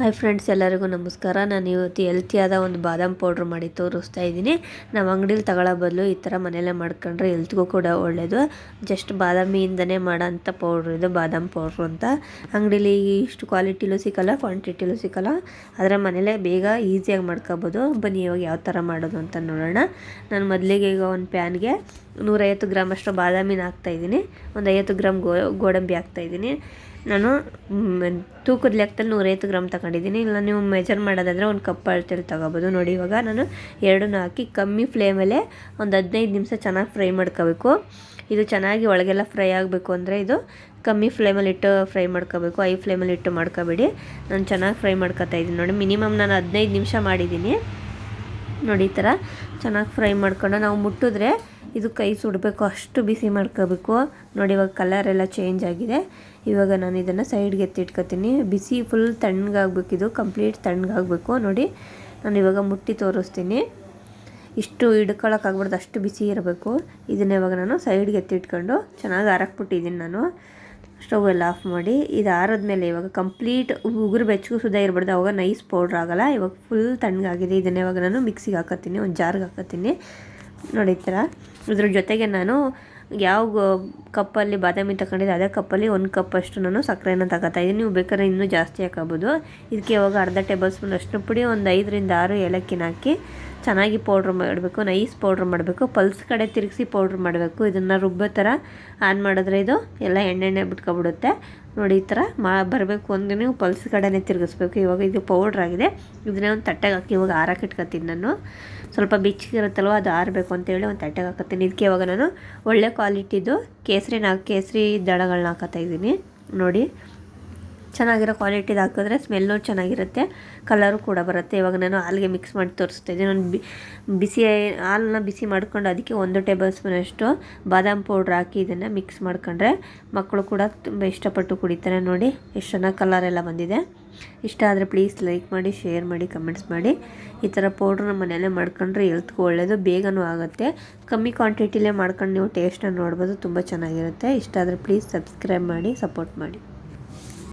Hi friends ಎಲ್ಲರಿಗೂ ನಮಸ್ಕಾರ. ನಾನು ಇವತ್ತು ಹೆಲ್ತಿಯಾದ ಒಂದು ಬಾದಾಮ್ ಪೌಡ್ರ್ ಮಾಡಿ ತೋರಿಸ್ತಾ ಇದ್ದೀನಿ. ನಾವು ಅಂಗಡೀಲಿ ತಗೊಳ್ಳೋ ಬದಲು ಈ ಥರ ಮನೆಯಲ್ಲೇ ಮಾಡ್ಕೊಂಡ್ರೆ ಹೆಲ್ತ್ಗೂ ಕೂಡ ಒಳ್ಳೆಯದು ಜಸ್ಟ್ ಬಾದಾಮಿಯಿಂದನೇ ಮಾಡೋಂಥ ಪೌಡ್ರ್ ಇದು, ಬಾದಾಮ್ ಪೌಡ್ರು ಅಂತ. ಅಂಗಡೀಲಿ ಇಷ್ಟು ಕ್ವಾಲಿಟಿಲೂ ಸಿಕ್ಕಲ್ಲ ಕ್ವಾಂಟಿಟಿಲೂ ಸಿಕ್ಕಲ್ಲ ಆದರೆ ಮನೇಲೇ ಬೇಗ ಈಸಿಯಾಗಿ ಮಾಡ್ಕೋಬೋದು. ಬನ್ನಿ ಇವಾಗ ಯಾವ ಥರ ಮಾಡೋದು ಅಂತ ನೋಡೋಣ. ನಾನು ಮೊದಲಿಗೆ ಈಗ ಒಂದು ಪ್ಯಾನ್ಗೆ ನೂರೈವತ್ತು ಗ್ರಾಮ್ ಅಷ್ಟು ಬಾದಾಮಿನ ಹಾಕ್ತಾಯಿದ್ದೀನಿ ಒಂದು ಐವತ್ತು ಗ್ರಾಮ್ ಗೋ, ಗೋಡಂಬಿ ಹಾಕ್ತಾಯಿದ್ದೀನಿ ನಾನು ತೂಕದ ಲೆಕ್ಕದಲ್ಲಿ ನೂರೈವತ್ತು ಗ್ರಾಮ್ ತಗೊಂಡಿದ್ದೀನಿ. ಇಲ್ಲ, ನೀವು ಮೆಜರ್ ಮಾಡೋದಾದರೆ ಒಂದು ಕಪ್ ಅಳತೆಲಿ ತಗೋಬೋದು. ನೋಡಿ, ಇವಾಗ ನಾನು ಎರಡನ್ನೂ ಹಾಕಿ ಕಮ್ಮಿ ಫ್ಲೇಮಲ್ಲೇ ಒಂದು ಹದಿನೈದು ನಿಮಿಷ ಚೆನ್ನಾಗಿ ಫ್ರೈ ಮಾಡ್ಕೋಬೇಕು. ಇದು ಚೆನ್ನಾಗಿ ಒಳಗೆಲ್ಲ ಫ್ರೈ ಆಗಬೇಕು ಅಂದರೆ ಇದು ಕಮ್ಮಿ ಫ್ಲೇಮಲ್ಲಿ ಇಟ್ಟು ಫ್ರೈ ಮಾಡ್ಕೋಬೇಕು. ಐ ಫ್ಲೇಮಲ್ಲಿ ಇಟ್ಟು ಮಾಡ್ಕೋಬೇಡಿ. ನಾನು ಚೆನ್ನಾಗಿ ಫ್ರೈ ಮಾಡ್ಕೊತಾ ಇದ್ದೀನಿ. ನೋಡಿ, ಮಿನಿಮಮ್ ನಾನು ಹದಿನೈದು ನಿಮಿಷ ಮಾಡಿದ್ದೀನಿ. ನೋಡಿ, ಈ ಥರ ಚೆನ್ನಾಗಿ ಫ್ರೈ ಮಾಡ್ಕೊಂಡು ನಾವು ಮುಟ್ಟಿದ್ರೆ ಇದು ಕೈ ಸುಡಬೇಕು. ಅಷ್ಟು ಬಿಸಿ ಮಾಡ್ಕೋಬೇಕು. ನೋಡಿ, ಇವಾಗ ಕಲರ್ ಎಲ್ಲ ಚೇಂಜ್ ಆಗಿದೆ. ಇವಾಗ ನಾನು ಇದನ್ನು ಸೈಡ್ಗೆ ಎತ್ತಿಟ್ಕೊತೀನಿ. ಬಿಸಿ ಫುಲ್ ತಣ್ಣಗಾಗಬೇಕು ಇದು ಕಂಪ್ಲೀಟ್ ತಣ್ಣಗಾಗಬೇಕು. ನೋಡಿ, ನಾನು ಇವಾಗ ಮುಟ್ಟಿ ತೋರಿಸ್ತೀನಿ. ಇಷ್ಟು ಹಿಡ್ಕೊಳಕ್ಕಾಗ್ಬಾರ್ದು ಅಷ್ಟು ಬಿಸಿ ಇರಬೇಕು. ಇದನ್ನ ಇವಾಗ ನಾನು ಸೈಡ್ಗೆ ಎತ್ತಿಟ್ಕೊಂಡು ಚೆನ್ನಾಗಿ ಹರಕ್ಬಿಟ್ಟಿದ್ದೀನಿ ನಾನು. ಸ್ಟವ್ ಎಲ್ಲ ಆಫ್ ಮಾಡಿ, ಇದು ಆರದ್ಮೇಲೆ ಇವಾಗ ಕಂಪ್ಲೀಟ್ ಉಗುರು ಬೆಚ್ಚಗು ಸುದ ಇರಬಾರ್ದು, ಅವಾಗ ನೈಸ್ ಪೌಡ್ರ್ ಆಗೋಲ್ಲ. ಇವಾಗ ಫುಲ್ ತಣ್ಣಗಾಗಿದೆ ಇದನ್ನ ಇವಾಗ ನಾನು ಮಿಕ್ಸಿಗೆ ಹಾಕತ್ತೀನಿ, ಒಂದು ಜಾರ್ಗೆ ಹಾಕತ್ತೀನಿ. ನೋಡಿ ಥರ ಇದ್ರ ಜೊತೆಗೆ ನಾನು ಯಾವ ಕಪ್ಪಲ್ಲಿ ಬಾದಾಮಿ ತಗೊಂಡಿದ್ದೆ ಅದೇ ಕಪ್ಪಲ್ಲಿ ಒಂದು ಕಪ್ ಅಷ್ಟು ನಾನು ಸಕ್ಕರೆನ ತಗೋತಾ ಇದ್ದೀನಿ ನೀವು ಬೇಕಾದ್ರೆ ಇನ್ನೂ ಜಾಸ್ತಿ ಹಾಕೋಬೋದು ಇದಕ್ಕೆ ಇವಾಗ ಅರ್ಧ ಟೇಬಲ್ ಸ್ಪೂನ್ ಅಷ್ಟು ಪುಡಿ, ಒಂದು ಐದರಿಂದ ಆರು ಏಲಕ್ಕಿನ ಹಾಕಿ ಚೆನ್ನಾಗಿ ಪೌಡ್ರ್ ಮಾಡಬೇಕು, ನೈಸ್ ಪೌಡ್ರ್ ಮಾಡಬೇಕು, ಪಲ್ಸ್ ಕಡೆ ತಿರುಗಿಸಿ ಪೌಡ್ರ್ ಮಾಡಬೇಕು. ಇದನ್ನು ರುಬ್ಬೋ ಥರ ಆನ್ ಮಾಡಿದ್ರೆ ಇದು ಎಲ್ಲ ಎಣ್ಣೆಣ್ಣೆ ಬಿಟ್ಕೊಬಿಡುತ್ತೆ. ನೋಡಿ, ಈ ಥರ ಮಾ, ಬರಬೇಕು ಅಂದರೆ ನೀವು ಪಲ್ಸ್ ಕಡೆನೇ ತಿರುಗಿಸ್ಬೇಕು. ಇವಾಗ ಇದು ಪೌಡ್ರ್ ಆಗಿದೆ. ಇದನ್ನೇ ಒಂದು ತಟ್ಟೆಗೆ ಹಾಕಿ, ಇವಾಗ ಆರಕ್ಕೆ ಇಟ್ಕೊತೀನಿ ನಾನು. ಸ್ವಲ್ಪ ಬಿಚ್ಚಿಗಿರುತ್ತಲ್ವ, ಅದು ಆರಬೇಕು ಅಂತೇಳಿ ಒಂದು ತಟ್ಟೆಗೆ ಹಾಕತ್ತೀನಿ. ಇದಕ್ಕೆ ಇವಾಗ ನಾನು ಒಳ್ಳೆ ಕ್ವಾಲಿಟಿದು ಕೇಸರಿನ, ಕೇಸರಿ ದಳಗಳನ್ನ ಹಾಕತ್ತಾ ಇದ್ದೀನಿ. ನೋಡಿ ಚೆನ್ನಾಗಿರೋ ಕ್ವಾಲಿಟಿದು ಹಾಕಿದ್ರೆ ಸ್ಮೆಲ್ಲು ಚೆನ್ನಾಗಿರುತ್ತೆ, ಕಲರು ಕೂಡ ಬರುತ್ತೆ. ಇವಾಗ ನಾನು ಹಾಲಿಗೆ ಮಿಕ್ಸ್ ಮಾಡಿ ತೋರಿಸ್ತಾ ಇದ್ದೀನಿ. ನಾನು ಬಿಸಿ ಹಾಲನ್ನ ಬಿಸಿ ಮಾಡ್ಕೊಂಡು ಅದಕ್ಕೆ ಒಂದು ಟೇಬಲ್ ಸ್ಪೂನಷ್ಟು ಬಾದಾಮ್ ಪೌಡ್ರ್ ಹಾಕಿ ಇದನ್ನು ಮಿಕ್ಸ್ ಮಾಡ್ಕೊಂಡ್ರೆ ಮಕ್ಕಳು ಕೂಡ ತುಂಬ ಇಷ್ಟಪಟ್ಟು ಕುಡಿತಾರೆ. ನೋಡಿ, ಎಷ್ಟು ಚೆನ್ನಾಗಿ ಕಲರ್ ಎಲ್ಲ ಬಂದಿದೆ. ಇಷ್ಟ ಆದರೆ ಪ್ಲೀಸ್ ಲೈಕ್ ಮಾಡಿ ಶೇರ್ ಮಾಡಿ ಕಮೆಂಟ್ಸ್ ಮಾಡಿ. ಈ ಥರ ಪೌಡ್ರನ್ನ ಮನೆಯಲ್ಲೇ ಮಾಡ್ಕೊಂಡ್ರೆ ಹೆಲ್ತ್ಗೂ ಒಳ್ಳೆಯದು ಬೇಗನೂ ಆಗುತ್ತೆ. ಕಮ್ಮಿ ಕ್ವಾಂಟಿಟಿಲೇ ಮಾಡ್ಕೊಂಡು ನೀವು ಟೇಸ್ಟನ್ನು ನೋಡ್ಬೋದು, ತುಂಬ ಚೆನ್ನಾಗಿರುತ್ತೆ. ಇಷ್ಟ ಆದರೆ ಪ್ಲೀಸ್ ಸಬ್ಸ್ಕ್ರೈಬ್ ಮಾಡಿ ಸಪೋರ್ಟ್ ಮಾಡಿ.